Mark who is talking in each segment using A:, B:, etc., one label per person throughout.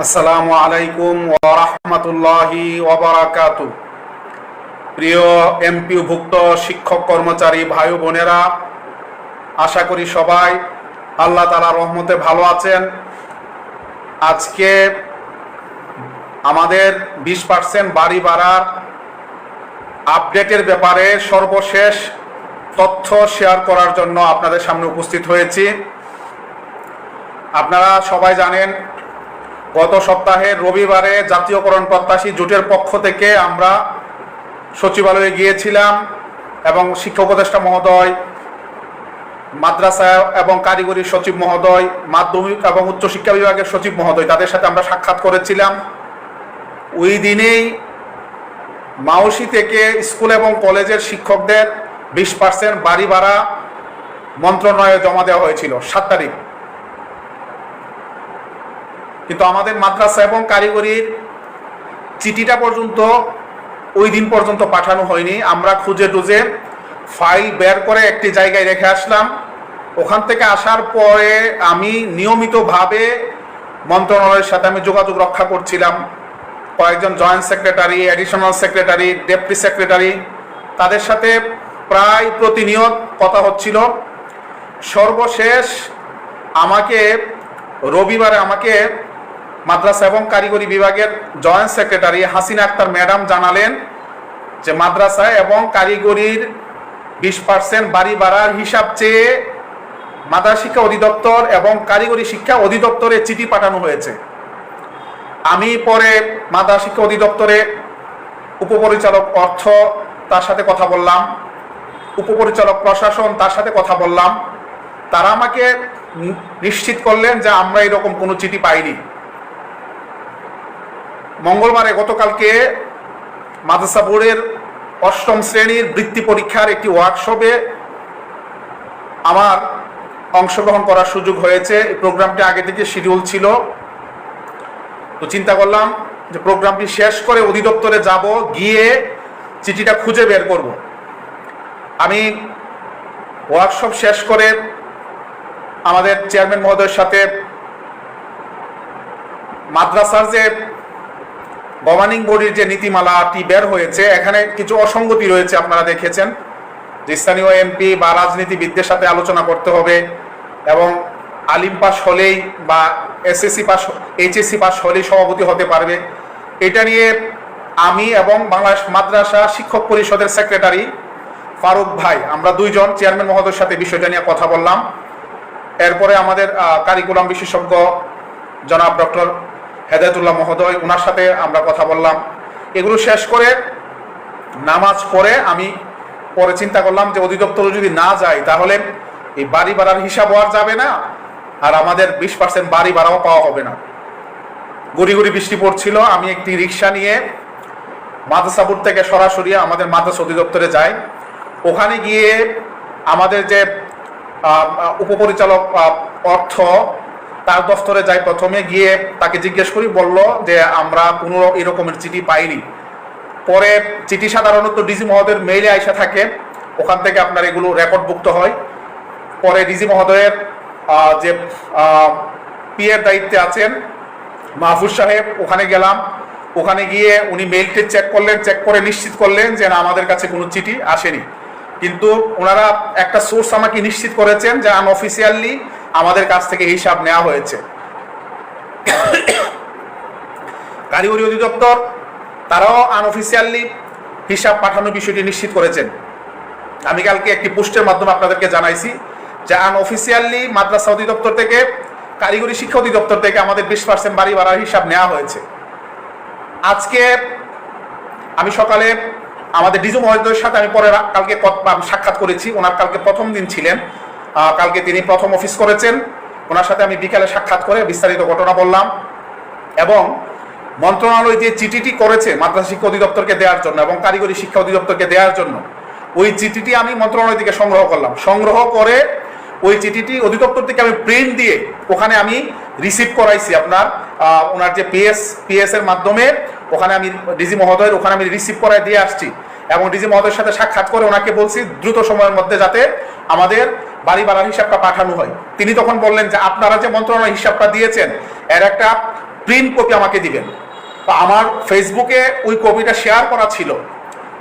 A: আসসালামু আলাইকুম ওরহমতুল্লাহি ওবরাকাত প্রিয় এমপিভুক্ত শিক্ষক কর্মচারী ভাই বোনেরা, আশা করি সবাই আল্লাহ তালা রহমতে ভালো আছেন। আজকে আমাদের বিশ পার্সেন্ট বাড়ি বাড়ার আপডেটের ব্যাপারে সর্বশেষ তথ্য শেয়ার করার জন্য আপনাদের সামনে উপস্থিত হয়েছি। আপনারা সবাই জানেন গত সপ্তাহে রবিবারে জাতীয়করণ প্রত্যাশী জোটের পক্ষ থেকে আমরা সচিবালয়ে গিয়েছিলাম এবং শিক্ষক উপদেষ্টা মহোদয়, মাদ্রাসা এবং কারিগরি সচিব মহোদয়, মাধ্যমিক এবং উচ্চশিক্ষা বিভাগের সচিব মহোদয় তাদের সাথে আমরা সাক্ষাৎ করেছিলাম। ওই দিনেই মাউসি থেকে স্কুল এবং কলেজের শিক্ষকদের বিশ পার্সেন্ট বাড়ি ভাড়া মন্ত্রণালয়ে জমা দেওয়া হয়েছিল, সাত তারিখ। কিন্তু আমাদের মাদ্রাসা এবং কারিগরির চিঠিটা পর্যন্ত ওই দিন পর্যন্ত পাঠানো হয়নি। আমরা খুঁজে টুজে ফাইল বের করে একটি জায়গায় রেখে আসলাম। ওখান থেকে আসার পরে আমি নিয়মিতভাবে মন্ত্রণালয়ের সাথে আমি যোগাযোগ রক্ষা করছিলাম। কয়েকজন joint secretary additional secretary deputy secretary, তাদের সাথে প্রায় প্রতিনিয়ত কথা হচ্ছিল। সর্বশেষ আমাকে রবিবারে আমাকে মাদ্রাসা এবং কারিগরি বিভাগের joint secretary Hasina Akhtar madam জানালেন যে মাদ্রাসা এবং কারিগরির বিশ পার্সেন্ট বাড়ি বাড়ার হিসাব চেয়ে মাদ্রাসা শিক্ষা অধিদপ্তর এবং কারিগরি শিক্ষা অধিদপ্তরে চিঠি পাঠানো হয়েছে। আমি পরে মাদ্রাসা শিক্ষা অধিদপ্তরে উপপরিচালক অর্থ তার সাথে কথা বললাম, উপপরিচালক প্রশাসন তার সাথে কথা বললাম। তারা আমাকে নিশ্চিত করলেন যে আমরা এরকম কোনো চিঠি পাইনি। মঙ্গলবারে গতকালকে মাদ্রাসা বোর্ডের অষ্টম শ্রেণির বৃত্তি পরীক্ষার একটি ওয়ার্কশপে আমার অংশগ্রহণ করার সুযোগ হয়েছে। এই প্রোগ্রামটি আগে থেকে শিডিউল ছিল। তো চিন্তা করলাম যে প্রোগ্রামটি শেষ করে অধিদপ্তরে যাব, গিয়ে চিঠিটা খুঁজে বের করব। আমি ওয়ার্কশপ শেষ করে আমাদের চেয়ারম্যান মহোদয়ের সাথে মাদ্রাসার যে গভর্নিং বডির যে নীতিমালাটি বের হয়েছে। এখানে কিছু অসঙ্গতি রয়েছে আপনারা দেখেছেন, যে স্থানীয় এমপি বা রাজনীতিবিদদের সাথে আলোচনা করতে হবে এবং আলিম পাস হলেই বা এসএসসি পাস, এইচএসসি পাস হলেই সভাপতি হতে পারবে। এটা নিয়ে আমি এবং বাংলাদেশ মাদ্রাসা শিক্ষক পরিষদের সেক্রেটারি ফারুক ভাই, আমরা দুইজন চেয়ারম্যান মহোদয়ের সাথে বিষয়টা নিয়ে কথা বললাম। এরপরে আমাদের কারিকুলাম বিশেষজ্ঞ জনাব ডক্টর হেদায়তুল্লাহ মহোদয় ওনার সাথে আমরা কথা বললাম। এগুলো শেষ করে নামাজ পড়ে আমি পরে চিন্তা করলাম যে অধিদপ্তরে যদি না যাই, তাহলে এই বাড়ি ভাড়ার হিসাব আর যাবে না, আর আমাদের বিশ পার্সেন্ট বাড়ি ভাড়াও পাওয়া হবে না। গুড়ি গুড়ি বৃষ্টি পড়ছিল, আমি একটি রিক্সা নিয়ে মাদ্রাসাপুর থেকে সরাসরি আমাদের মাদ্রাসা অধিদপ্তরে যাই। ওখানে গিয়ে আমাদের যে উপপরিচালক অর্থ তার দফতরে যাই প্রথমে গিয়ে তাকে জিজ্ঞেস করি, বলল যে আমরা কোনো এরকমের চিঠি পাইনি। পরে চিঠি সাধারণত ডিজি মহোদয়ের মেইলে আইসা থাকে, ওখান থেকে আপনার এগুলো রেকর্ডভুক্ত হয়। পরে ডিজি মহোদয়ের যে পিয়ের দায়িত্বে আছেন, মাহফুজ সাহেব, ওখানে গেলাম। ওখানে গিয়ে উনি মেইলটি চেক করলেন চেক করে নিশ্চিত করলেন যে না, আমাদের কাছে কোনো চিঠি আসেনি। কিন্তু ওনারা একটা সোর্স আমাকে নিশ্চিত করেছেন যে আনঅফিসিয়ালি আমাদের কাছ থেকে হিসাব নেওয়া হয়েছে। কারিগরি অধিদপ্তর, তারাও আনঅফিসিয়ালি হিসাব পাঠানোর বিষয়টি নিশ্চিত করেছেন। আমি কালকে একটি পোস্টের মাধ্যমে আপনাদেরকে জানাইছি যে আনঅফিসিয়ালি মাদ্রাসা অধিদপ্তর থেকে, কারিগরি শিক্ষা অধিদপ্তর থেকে আমাদের বিশ পার্সেন্ট বাড়ি ভাড়ার হিসাব নেওয়া হয়েছে। আজকে আমি সকালে আমাদের ডিজু মহোদয়ের সাথে আমি পরে কালকে সাক্ষাৎ করেছি, ওনার কালকে প্রথম দিন ছিলেন। কালকে তিনি প্রথম অফিস করেছেন। ওনার সাথে আমি বিকালে সাক্ষাৎ করে বিস্তারিত ঘটনা বললাম। এবং মন্ত্রণালয় যে চিঠিটি করেছে মাদ্রাসা শিক্ষা অধিদপ্তরকে দেওয়ার জন্য এবং কারিগরি শিক্ষা অধিদপ্তরকে দেওয়ার জন্য, ওই চিঠিটি আমি মন্ত্রণালয় থেকে সংগ্রহ করলাম। সংগ্রহ করে ওই চিঠিটি অধিদপ্তর থেকে আমি প্রিন্ট দিয়ে ওখানে আমি রিসিভ করাইছি আপনার ওনার যে পিএস পিএস এর মাধ্যমে। ওখানে আমি ডিজি মহোদয়ের ওখানে আমি রিসিভ করাই দিয়ে আসছি। এবং ডিজি মহোদয়ের সাথে সাক্ষাৎ করে ওনাকে বলছি, দ্রুত সময়ের মধ্যে যাতে আমাদের বাড়ি ভাড়ার হিসাবটা পাঠানো হয়। তিনি তখন বললেন যে, আপনারা যে মন্ত্রণালয় হিসাবটা দিয়েছেন, এর একটা প্রিন্ট কপি আমাকে দিবেন। তো আমার ফেসবুকে ওই কপিটা শেয়ার করা ছিল।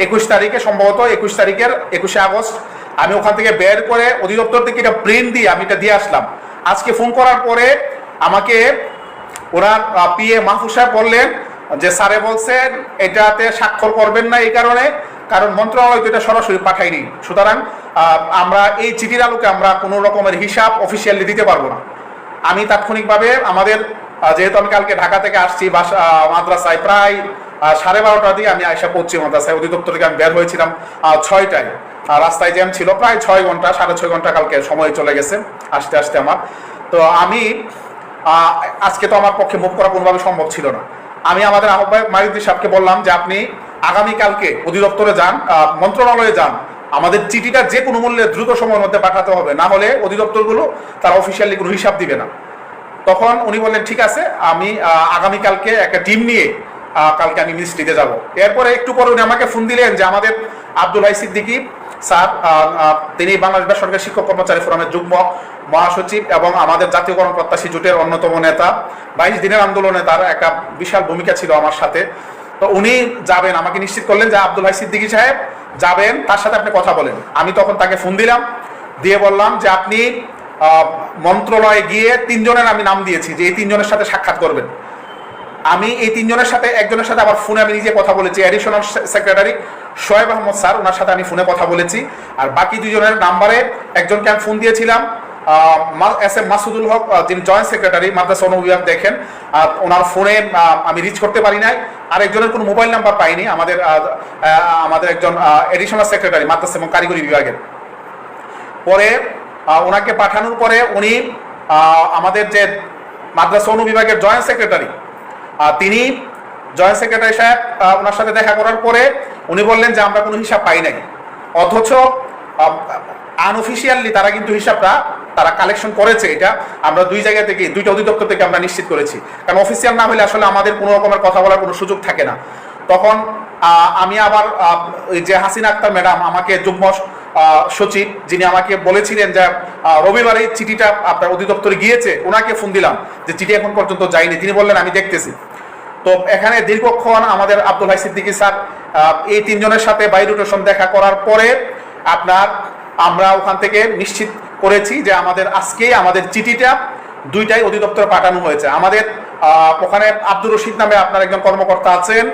A: একুশ তারিখে সম্ভবত, একুশ তারিখের একুশে আগস্ট। আমি ওখান থেকে বের করে অধিদপ্তর থেকে এটা প্রিন্ট দিয়ে আমি এটা দিয়ে আসলাম। আজকে ফোন করার পরে আমাকে ওনার পিএ মাহফুজ সাহেব বললেন যে, স্যারে বলছেন, এটাতে স্বাক্ষর করবেন না এই কারণে। কারণ মন্ত্রণালয় তো এটা সরাসরি পাঠায়নি। সুতরাং আমরা এই চিঠির আলোকে আমরা কোনো রকমের হিসাব অফিসিয়ালি দিতে পারব না। আমি তাৎক্ষণিকভাবে আমাদের যেহেতু আমি কালকে ঢাকা থেকে আসছি মাদ্রাসায় প্রায় সাড়ে বারোটা দিয়ে আমি আয়সা পৌঁছি মাদ্রাসায়। অধিদপ্তর থেকে আমি বের হয়েছিলাম ছয়টায়। রাস্তায় জ্যাম ছিল, প্রায় ছয় ঘণ্টা, সাড়ে ছয় ঘণ্টা কালকে সময় চলে গেছে আসতে আসতে আমার। তো আমি আজকে তো আমার পক্ষে মুভ করা কোনোভাবে সম্ভব ছিল না। আমি আমাদের আহ্বায়ক মারিদ্দি সাহেবকে বললাম যে আপনি আগামীকালকে অধিদপ্তরে যান মন্ত্রণালয়ে যান। আমাদের চিঠিটা যে কোনো মূল্যে দ্রুত সময়ের মধ্যে পাঠাতে হবে। না হলে অধিদপ্তরগুলো তারা অফিসিয়ালি কোনো হিসাব দিবে না। তখন উনি বললেন, ঠিক আছে, আমি আগামীকালকে একটা টিম নিয়ে কালকে আমি মিনিস্ট্রিতে যাব। এরপরে একটু পরে উনি আমাকে ফোন দিলেন যে, আমাদের আব্দুল হাই সিদ্দিকি স্যার তিনি বাংলাদেশ বেসরকারি শিক্ষক কর্মচারী ফোরামের যুগ্ম মহাসচিব এবং আমাদের জাতীয়করণ প্রত্যাশী জোটের অন্যতম নেতা। বাইশ দিনের আন্দোলনে তার একটা বিশাল ভূমিকা ছিল আমার সাথে। তো উনি যাবেন, আমাকে নিশ্চিত করলেন যে আব্দুল হাই সিদ্দিকি সাহেব যাবেন, তার সাথে আপনি কথা বলেন। আমি তখন তাকে ফোন দিলাম, দিয়ে বললাম যে আপনি মন্ত্রণালয়ে গিয়ে তিনজনের আমি নাম দিয়েছি, যে এই তিনজনের সাথে সাক্ষাৎ করবেন। আমি এই তিনজনের সাথে, একজনের সাথে আবার ফোনে আমি নিজে কথা বলেছি additional secretary Shoaib Ahmad sir ওনার সাথে আমি ফোনে কথা বলেছি, আর বাকি দুজনের নাম্বারে একজনকে আমি ফোন দিয়েছিলাম এস এম মাসুদুল হক যিনি জয়েন্ট সেক্রেটারি মাদ্রাসা অনুবিভাগ দেখেন। ওনার ফোনে আমি রিচ করতে পারি নাই। আর একজনের কোনো মোবাইল নাম্বার পাইনি। আমাদের আমাদের একজন এডিশনাল সেক্রেটারি মাদ্রাসা এবং কারিগরি বিভাগের। পরে ওনাকে পাঠানোর পরে উনি আমাদের যে মাদ্রাসা অনুবিভাগের জয়েন্ট সেক্রেটারি তিনি জয়েন্ট সেক্রেটারি সাহেব ওনার সাথে দেখা করার পরে উনি বললেন যে, আমরা কোনো হিসাব পাই নাই। অথচ আনঅফিসিয়ালি তারা কিন্তু হিসাবটা তারা কালেকশন করেছে এটা। আমরা দুই জায়গা থেকে, দুইটা অধিদপ্তর থেকে আমরা নিশ্চিত করেছি। কারণ অফিসিয়াল না হলে আসলে আমাদের কোনো রকমের কথা বলার কোনো সুযোগ থাকে না। তখন আমি আবার যে হাসিনা আক্তার ম্যাডাম, আমাকে যুগ্ম সচিব, যিনি আমাকে বলেছিলেন যে রবিবারে চিঠিটা আপনার অধিদপ্তরে গিয়েছে, ওনাকে ফোন দিলাম যে চিঠি এখন পর্যন্ত যায়নি। তিনি বললেন, আমি দেখতেছি। তো এখানে দীর্ঘক্ষণ আমাদের আব্দুল হাই সিদ্দিকী স্যার এই তিনজনের সাথে বাই রোটেশন দেখা করার পরে আপনার আমরা ওখান থেকে নিশ্চিত করেছি যে আমাদের আজকে আমাদের চিঠিটা দুইটাই অধিদপ্তরে পাঠানো হয়েছে। আমাদের ওখানে আব্দুর রশিদ নামে আপনার একজন কর্মকর্তা আছেন।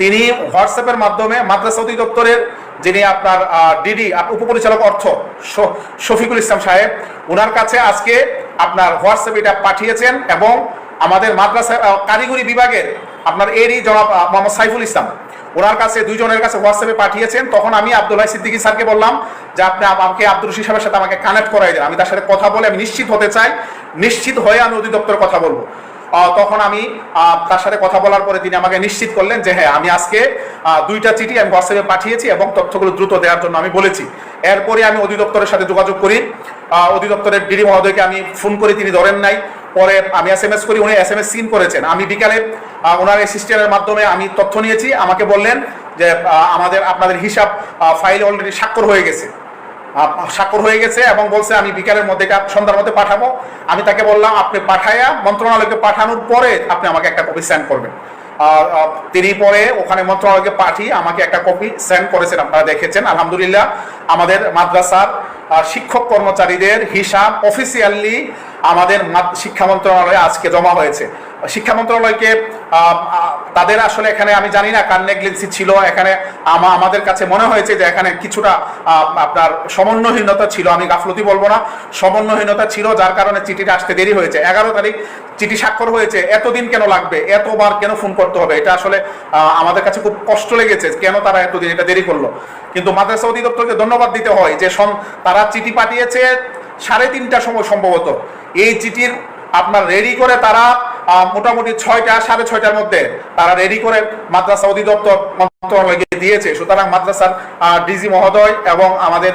A: তিনি হোয়াটসঅ্যাপের মাধ্যমে মাদ্রাসা অধিদপ্তরের যিনি আপনার ডিডি উপপরিচালক অর্থ শফিকুল ইসলাম সাহেব ওনার কাছে আজকে আপনার হোয়াটসঅ্যাপ এটা পাঠিয়েছেন এবং আমাদের মাদ্রাসা কারিগরি বিভাগের আপনার এরই জনাব মোহাম্মদ সাইফুল ইসলাম। ওনার কাছে, দুইজনের কাছে হোয়াটসঅ্যাপে পাঠিয়েছেন। তখন আমি আব্দুল্লাহ সিদ্দিকী স্যারকে বললাম যে, আপনি আমাকে আব্দুল রশিদ সাহেবের সাথে আমাকে কানেক্ট করাই দেন। আমি তার সাথে কথা বলে আমি নিশ্চিত হতে চাই। নিশ্চিত হয়ে আমি অধিদপ্তরে কথা বলব। তখন আমি তার সাথে কথা বলার পরে তিনি আমাকে নিশ্চিত করলেন যে হ্যাঁ আমি আজকে দুইটা চিঠি আমি হোয়াটসঅ্যাপে পাঠিয়েছি এবং তথ্যগুলো দ্রুত দেওয়ার জন্য আমি বলেছি। এরপরে আমি অধিদপ্তরের সাথে যোগাযোগ করি। অধিদপ্তরের ডিডি মহোদয়কে আমি ফোন করি তিনি ধরেন নাই। পরে আমি এস এম এস করি, উনি এস এম এস সিন করেছেন। আমি বিকালে ওনার সিস্টেমের মাধ্যমে আমি তথ্য নিয়েছি, আমাকে বললেন যে আমাদের, আপনাদের হিসাব ফাইল অলরেডি স্বাক্ষর হয়ে গেছে। স্বাক্ষর হয়ে গেছে এবং বলছে, আমি বিকালের মধ্যে সন্ধ্যার মধ্যে পাঠাবো। আমি তাকে বললাম, আপনি পাঠাইয়া মন্ত্রণালয়কে পাঠানোর পরে আপনি আমাকে একটা কপি সেন্ড করবেন। তিনি পরে ওখানে মন্ত্রণালয়কে পাঠিয়ে আমাকে একটা কপি সেন্ড করেছেন, আপনারা দেখেছেন। আলহামদুলিল্লাহ, আমাদের মাদ্রাসার শিক্ষক কর্মচারীদের হিসাব অফিসিয়ালি আমাদের মাদ- শিক্ষা মন্ত্রণালয়ে আজকে জমা হয়েছে। শিক্ষা মন্ত্রণালয়কে তাদের আসলে এখানে আমি জানি না, কার নেগলেন্সি ছিল, এখানে আমা- আমাদের কাছে মনে হয়েছে যে এখানে কিছুটা আপনার সমন্বয়হীনতা ছিল, আমি গাফলতি বলব না, সমন্বয়হীনতা ছিল, যার কারণে চিঠিটা আসতে দেরি হয়েছে। এগারো তারিখ চিঠি স্বাক্ষর হয়েছে, এতদিন কেন লাগবে, এতবার কেন ফোন করতে হবে, এটা আসলে আমাদের কাছে খুব কষ্ট লেগেছে, কেন তারা এতদিন এটা দেরি করল? কিন্তু মাদ্রাসা অধিদপ্তরকে ধন্যবাদ দিতে হয় যে তারা চিঠি পাঠিয়েছে সাড়ে তিনটার সময় সম্ভবত। এই চিঠির আপনার রেডি করে তারা মোটামুটি ছয়টা, সাড়ে ছয়টার মধ্যে তারা রেডি করে মাদ্রাসা অধিদপ্তর মন্ত্রণালয়কে দিয়েছে। সুতরাং মাদ্রাসার ডিজি মহোদয় এবং আমাদের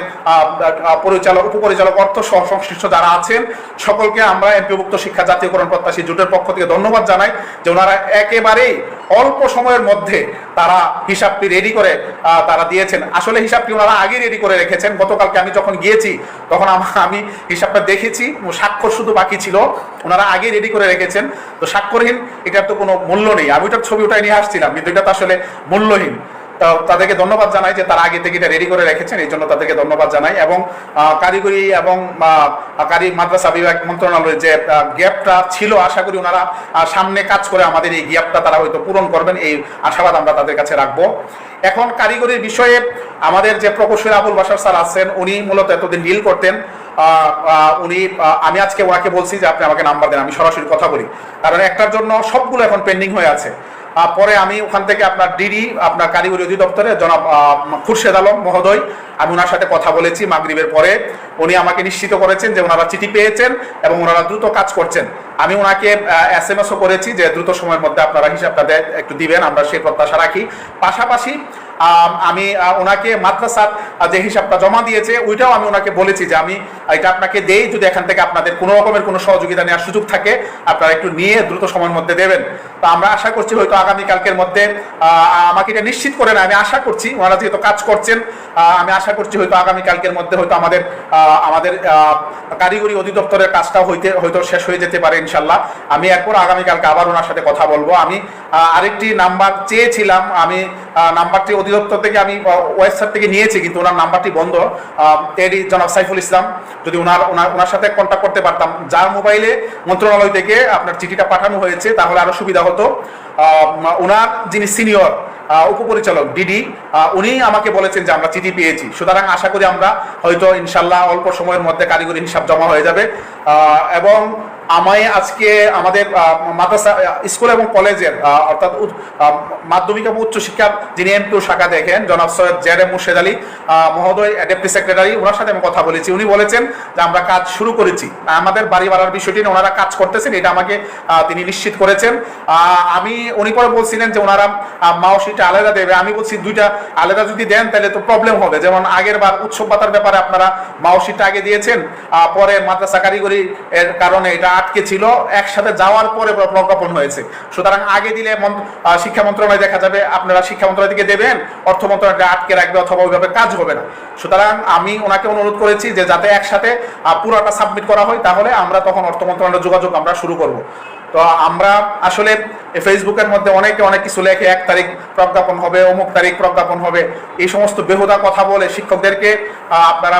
A: পরিচালক, উপপরিচালক, অর্থ সহ সংশ্লিষ্ট যারা আছেন, সকলকে আমরা এমপিভুক্ত শিক্ষা জাতীয়করণ প্রত্যাশী জোটের পক্ষ থেকে ধন্যবাদ জানাই যে ওনারা একেবারেই অল্প সময়ের মধ্যে তারা হিসাবটি রেডি করে তারা দিয়েছেন। আসলে হিসাবটি ওনারা আগে রেডি করে রেখেছেন। গতকালকে আমি যখন গিয়েছি, তখন আম- হিসাবটা দেখেছি। স্বাক্ষর শুধু বাকি ছিল। ওনারা আগে রেডি করে রেখেছেন। তো স্বাক্ষরহীন, এটার তো কোনো মূল্য নেই। আমি ওটার ছবি ওটাই নিয়ে আসছিলাম, কিন্তু এটা তো আসলে মূল্যহীন। তাদেরকে ধন্যবাদ জানাই যে তারা আগে থেকে এটা রেডি করে রেখেছেন, এই জন্য তাদেরকে ধন্যবাদ জানাই। এবং কারিগরি এবং কারি, মাদ্রাসা বিভাগ মন্ত্রণালয়ের যে গ্যাপটা ছিল, আশা করি ওনারা সামনে কাজ করে আমাদের এই গ্যাপটা তারা হয়তো পূরণ করবেন, এই আশাবাদ আমরা তাদের কাছে রাখব। এখন কারিগরির বিষয়ে আমাদের যে প্রকৌশলী আবুল বাসার স্যার আছেন, উনি মূলত এতদিন ডিল করতেন উনি আমি আজকে ওনাকে বলছি যে আপনি আমাকে নাম্বার দেন, আমি সরাসরি কথা বলি। কারণ একটার জন্য সবগুলো এখন পেন্ডিং হয়ে আছে। পরে আমি ওখান থেকে আপনার ডিডি, আপনার কারিগরি অধিদপ্তরে জনাব খুরশেদ আলম মহোদয়, আমি ওনার সাথে কথা বলেছি মাগরিবের পরে। উনি আমাকে নিশ্চিত করেছেন যে ওনারা চিঠি পেয়েছেন এবং ওনারা দ্রুত কাজ করছেন। আমি ওনাকে এস এম এসও করেছি যে দ্রুত সময়ের মধ্যে আপনারা হিসাবটা একটু দিবেন, আমরা সেই প্রত্যাশা রাখি। পাশাপাশি আমি ওনাকে মাদ্রাসার যে হিসাবটা জমা দিয়েছে, ওইটাও আমি ওনাকে বলেছি যে আমি এটা আপনাকে দেই, যদি এখান থেকে আপনাদের কোনো রকমের কোনো সহযোগিতা নেওয়ার সুযোগ থাকে, আপনারা একটু নিয়ে দ্রুত সময়ের মধ্যে দেবেন। তো আমরা আশা করছি হয়তো আগামী কালকের মধ্যে আমাকে এটা নিশ্চিত করে না আমি আশা করছি, ওনারা যেহেতু কাজ করছেন আমি আশা করছি হয়তো আগামী কালকের মধ্যে হয়তো আমাদের আমাদের কারিগরি অধিদপ্তরের কাজটা হইতে, হয়তো শেষ হয়ে যেতে পারে ইনশাল্লাহ। আমি এরপর আগামীকালকে আবার ওনার সাথে কথা বলব। আমি আরেকটি নাম্বার চেয়েছিলাম, আমি নাম্বারটি অধিদপ্তর থেকে আমি ওয়েবসাইট থেকে নিয়েছি, কিন্তু ওনার নাম্বারটি বন্ধ। এডি জনাব সাইফুল ইসলাম, যদি ওনার ওনার ওনার সাথে কন্ট্যাক্ট করতে পারতাম। যার মোবাইলে মন্ত্রণালয় থেকে আপনার চিঠিটা পাঠানো হয়েছে, তাহলে আরও সুবিধা আহ, ওনার যিনি সিনিয়র উপপরিচালক ডিডি উনি আমাকে বলেছেন যে আমরা চিঠি পেয়েছি। সুতরাং আশা করি আমরা হয়তো ইনশাল্লাহ অল্প সময়ের মধ্যে কারিগরি হিসাব জমা হয়ে যাবে। এবং আমায় আজকে আমাদের মাদ্রাসা স্কুল এবং কলেজের অর্থাৎ মাধ্যমিক এবং উচ্চশিক্ষার যিনি এমপিও শাখা দেখেন, জনাব সৈয়দ জের এম মুর্শেদ আলী মহোদয় ডেপুটি সেক্রেটারি ওনার সাথে আমি কথা বলেছি। উনি বলেছেন যে আমরা কাজ শুরু করেছি। আমাদের বাড়ি বাড়ার বিষয়টি নিয়ে ওনারা কাজ করতেছেন, এটা আমাকে তিনি নিশ্চিত করেছেন। আমি, উনি পরে বলছিলেন যে ওনারা মাওসিটা আলাদা দেবে। আমি বলছি দুইটা আলাদা যদি দেন, তাহলে তো প্রবলেম হবে। যেমন আগের বার উৎসব ভাতার ব্যাপারে আপনারা মাওসিটা আগে দিয়েছেন পরে মাদ্রাসা কারিগরি এর কারণে এটা আটকে ছিল, একসাথে যাওয়ার পরে প্রজ্ঞাপন হয়েছে। সুতরাং আগে দিলে শিক্ষা মন্ত্রণালয় দেখা যাবে, আপনারা শিক্ষা মন্ত্রণালয় থেকে দেবেন, অর্থ মন্ত্রণালয় আটকে রাখবে অথবা ওইভাবে কাজ হবে না। সুতরাং আমি ওনাকে অনুরোধ করেছি যে যাতে একসাথে পুরোটা সাবমিট করা হয়, তাহলে আমরা তখন অর্থ মন্ত্রণালয়ের যোগাযোগ আমরা শুরু করব। তো আমরা আসলে ফেসবুকের মধ্যে অনেকে অনেক কিছু লেখে, এক তারিখ প্রজ্ঞাপন হবে, অমুক তারিখ প্রজ্ঞাপন হবে, এই সমস্ত বেহুদা কথা বলে শিক্ষকদেরকে আপনারা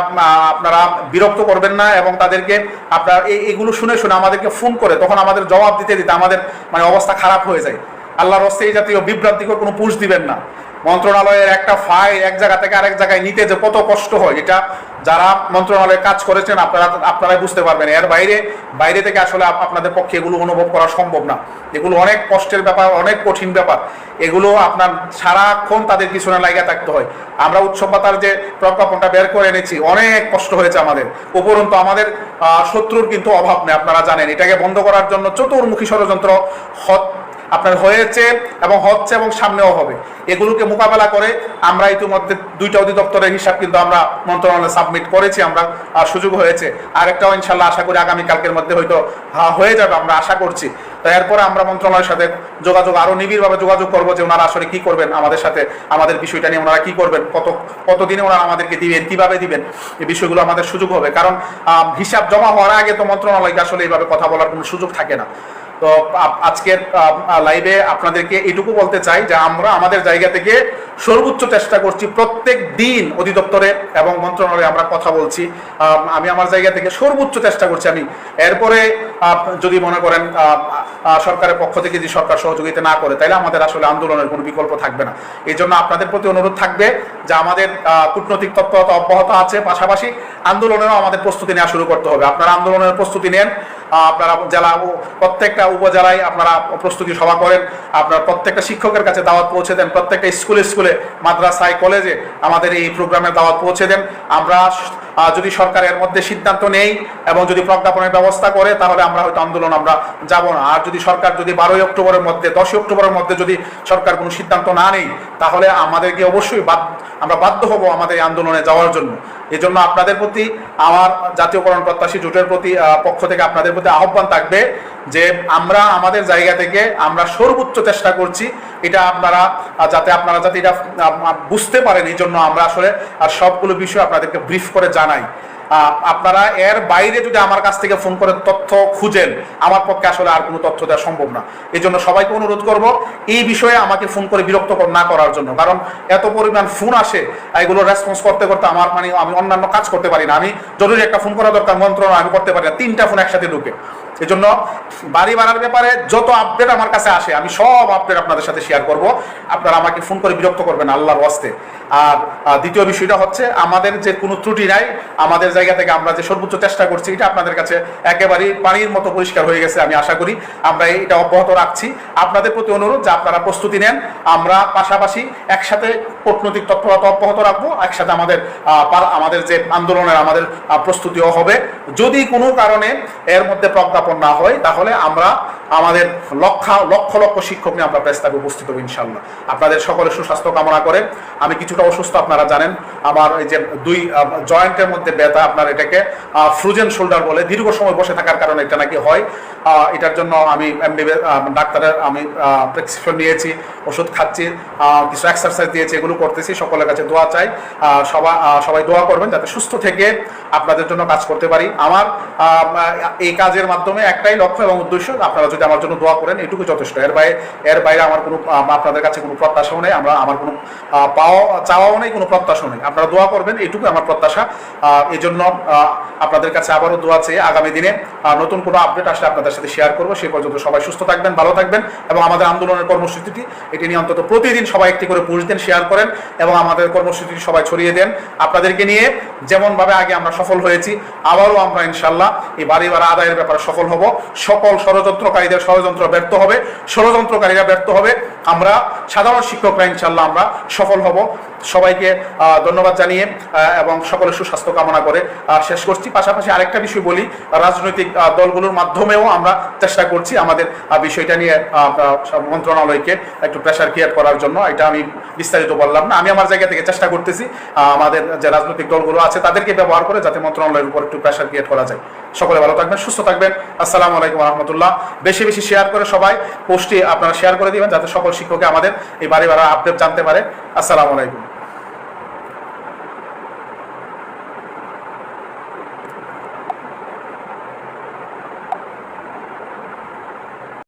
A: আপনারা বিরক্ত করবেন না এবং তাদেরকে আপনারা এইগুলো শুনে শুনে আমাদেরকে ফোন করে, তখন আমাদের জবাব দিতে দিতে আমাদের মানে অবস্থা খারাপ হয়ে যায়। আল্লাহর হস্তে এই জাতীয় বিভ্রান্তিকর কোনো পুষ দিবেন না। মন্ত্রণালয়ের একটা ফাইল এক জায়গা থেকে আরেক জায়গায় নিতে যে কত কষ্ট হয়, এটা যারা মন্ত্রণালয়ে কাজ করেছেন আপনারা, আপনারাই বুঝতে পারবেন। এর বাইরে বাইরে থেকে আসলে আপ- আপনাদের পক্ষে এগুলো অনুভব করা সম্ভব না। এগুলো অনেক কষ্টের ব্যাপার, অনেক কঠিন ব্যাপার। এগুলো আপনার সারাক্ষণ তাদের পিছনে লাগিয়ে থাকতে হয়। আমরা উৎসব পাতার যে প্রজ্ঞাপনটা বের করে এনেছি, অনেক কষ্ট হয়েছে আমাদের। উপরন্তু আমাদের শত্রুর কিন্তু অভাব নেই, আপনারা জানেন। এটাকে বন্ধ করার জন্য চতুর্মুখী ষড়যন্ত্র আপনার হয়েছে এবং হচ্ছে এবং সামনেও হবে। এগুলোকে মোকাবেলা করে আমরা ইতিমধ্যে দুইটা অধিদপ্তরের হিসাব কিন্তু আমরা মন্ত্রণালয়ে সাবমিট করেছি, আমরা সুযোগ হয়েছে। আর আরেকটাও ইনশাল্লাহ আশা করি আগামী কালকের মধ্যে হয়তো হয়ে যাবে, আমরা আশা করছি। তো এরপরে আমরা মন্ত্রণালয়ের সাথে যোগাযোগ আরও নিবিড়ভাবে যোগাযোগ করব যে ওনারা আসলে কি করবেন, আমাদের সাথে, আমাদের বিষয়টা নিয়ে ওনারা কি করবেন, কত, কতদিনে ওনারা আমাদেরকে দিবেন, কীভাবে দিবেন, এই বিষয়গুলো আমাদের সুযোগ হবে। কারণ হিসাব জমা হওয়ার আগে তো মন্ত্রণালয়কে আসলে এইভাবে কথা বলার কোনো সুযোগ থাকে না। তো আজকের লাইভে আপনাদেরকে এটুকু বলতে চাই যে আমরা আমাদের জায়গা থেকে সর্বোচ্চ চেষ্টা করছি প্রত্যেক দিন অধিদপ্তরে এবং মন্ত্রণালয়ে আমরা কথা বলছি। আমি আমার জায়গা থেকে সর্বোচ্চ চেষ্টা করছি আমি। এরপরে যদি মনে করেন সরকারের পক্ষ থেকে যদি সরকার সহযোগিতা না করে তাহলে আমাদের আসলে আন্দোলনের কোনো বিকল্প থাকবে না। এই জন্য আপনাদের প্রতি অনুরোধ থাকবে যে আমাদের কূটনৈতিক তৎপরতা অব্যাহত আছে। পাশাপাশি আন্দোলনেরও আমাদের প্রস্তুতি নেওয়া শুরু করতে হবে। আপনারা আন্দোলনের প্রস্তুতি নেন। আপনারা জেলা প্রত্যেকটা উপজেলায় আপনারা প্রস্তুতি সভা করেন। আপনারা প্রত্যেকটা শিক্ষকের কাছে দাওয়াত পৌঁছে দেন। প্রত্যেকটা স্কুলে স্কুলে মাদ্রাসায়, কলেজে আমাদের এই প্রোগ্রামের দাওয়াত পৌঁছে দেন। আমরা যদি সরকার এর মধ্যে সিদ্ধান্ত নেই এবং যদি প্রজ্ঞাপনের ব্যবস্থা করে, তাহলে আমরা হয়তো আন্দোলন আমরা যাব না। আর যদি সরকার যদি বারোই অক্টোবরের মধ্যে, দশই অক্টোবরের মধ্যে যদি সরকার কোনো সিদ্ধান্ত না নেই, তাহলে আমাদেরকে অবশ্যই আমরা বাধ্য হব আমাদের এই আন্দোলনে যাওয়ার জন্য। এই জন্য আপনাদের প্রতি, আমার জাতীয়করণ প্রত্যাশী জোটের প্রতি পক্ষ থেকে আপনাদের প্রতি আহ্বান থাকবে যে আমরা আমাদের জায়গা থেকে আমরা সর্বোচ্চ চেষ্টা করছি এটা আপনারা যাতে আপনারা যাতে এটা বুঝতে পারেন এই জন্য আমরা আসলে আর সবগুলো বিষয় আপনাদেরকে ব্রিফ করে জানাই। আপনারা এর বাইরে যদি আমার কাছ থেকে ফোন করে তথ্য খুঁজেন, আমার পক্ষে আসলে আর কোনো তথ্য দেওয়া সম্ভব না। এই জন্য সবাইকে অনুরোধ করব, এই বিষয়ে আমাকে ফোন করে বিরক্ত না করার জন্য। কারণ এত পরিমাণ ফোন আসে, এগুলো রেসপন্স করতে করতে আমার মানে আমি অন্যান্য কাজ করতে পারি না। আমি জরুরি একটা ফোন করা দরকার, মন্ত্রণা আমি করতে পারি না। তিনটা ফোন একসাথে ঢুকে। এই জন্য বাড়ি বাড়ার ব্যাপারে যত আপডেট আমার কাছে আসে, আমি সব আপডেট আপনাদের সাথে শেয়ার করব। আপনারা আমাকে ফোন করে বিরক্ত করবেন আল্লাহর ওয়াস্তে। আর দ্বিতীয় বিষয়টা হচ্ছে, আমাদের যে কোনো ত্রুটি নাই, আমাদের জায়গা থেকে আমরা যে সর্বোচ্চ চেষ্টা করছি, এটা আপনাদের কাছে একেবারেই পানির মতো পরিষ্কার হয়ে গেছে আমি আশা করি। আমরা এটা অব্যাহত রাখছি। আপনাদের প্রতি অনুরোধ যে আপনারা প্রস্তুতি নেন, আমরা পাশাপাশি একসাথে কূটনৈতিক তৎপরতা অব্যাহত রাখব, একসাথে আমাদের আমাদের যে আন্দোলনের আমাদের প্রস্তুতিও হবে। যদি কোনো কারণে এর মধ্যে প্রজ্ঞাপন না হয়, তাহলে আমরা আমাদের লক্ষ লক্ষ লক্ষ শিক্ষক নিয়ে আমরা প্রেস্তাবে উপস্থিত হব ইনশাল্লাহ আপনাদের সকলের সুস্বাস্থ্য কামনা করে। আমি কিছুটা অসুস্থ, আপনারা জানেন। আমার এই যে দুই জয়েন্টের মধ্যে ব্যথা, আপনার এটাকে ফ্রোজেন শোল্ডার বলে, দীর্ঘ সময় বসে থাকার কারণে এটা নাকি হয়। এটার জন্য আমি এমডি ডাক্তারের, আমি প্রেসক্রিপশন নিয়েছি, ওষুধ খাচ্ছি কিছু এক্সারসাইজ দিয়েছি, এগুলো করতেছি। সকলের কাছে দোয়া চাই। সবাই সবাই দোয়া করবেন যাতে সুস্থ থেকে আপনাদের জন্য কাজ করতে পারি। আমার এই কাজের মাধ্যমে একটাই লক্ষ্য এবং উদ্দেশ্য, আপনারা যদি আমার জন্য দোয়া করেন, এটুকু যথেষ্ট। এর বাইরে এর বাইরে আমার কোনো আপনাদের কাছে কোনো প্রত্যাশাও নেই। আমরা, আমার কোনো পাওয়া, চাওয়াও নেই, কোনো প্রত্যাশাও নেই। আপনারা দোয়া করবেন এইটুকু আমার প্রত্যাশা। এই জন্য আপনাদের কাছে আবারও দোয়া চেয়ে আগামী দিনে নতুন কোনো আপডেট আসলে আপনাদের সাথে শেয়ার করব। সে পর্যন্ত সবাই সুস্থ থাকবেন, ভালো থাকবেন এবং আমাদের আন্দোলনের কর্মসূচিটি, এটি নিয়ে অন্তত প্রতিদিন সবাই একটি করে পুরুষ দেন, শেয়ার করেন এবং আমাদের কর্মসূচি সবাই ছড়িয়ে দেন। আপনাদেরকে নিয়ে যেমনভাবে আগে আমরা সফল হয়েছি, আবারও আমরা ইনশাল্লাহ এই বাড়ি ভাড়া আদায়ের ব্যাপারে সফল হব। সকল ষড়যন্ত্রকারীদের ষড়যন্ত্র ব্যর্থ হবে। ষড়যন্ত্রকারীরা ব্যর্থ হবে। আমরা সাধারণ শিক্ষকরা ইনশাল্লাহ আমরা সফল হব। সবাইকে ধন্যবাদ জানিয়ে এবং সকলের সুস্বাস্থ্য কামনা করে শেষ করছি। পাশাপাশি আরেকটা বিষয় বলি, রাজনৈতিক দলগুলোর মাধ্যমেও আমরা চেষ্টা করছি আমাদের বিষয়টা নিয়ে মন্ত্রণালয়কে একটু প্রেশার ক্রিয়েট করার জন্য। এটা আমি বিস্তারিত বললাম না, আমি আমার জায়গা থেকে চেষ্টা করতেছি আমাদের যে রাজনৈতিক দলগুলো আছে তাদেরকে ব্যবহার করে যাতে মন্ত্রণালয়ের উপর একটু প্রেশার ক্রিয়েট করা যায়। সকলে ভালো থাকবেন, সুস্থ থাকবেন। আসসালামু আলাইকুম রহমতুল্লাহ। বেশি বেশি শেয়ার করে সবাই পোস্টটি আপনারা শেয়ার করে দিবেন, যাতে সকল শিক্ষকে আমাদের এই বাড়ি ভাড়া আপডেট জানতে পারে। আসসালামু আলাইকুম।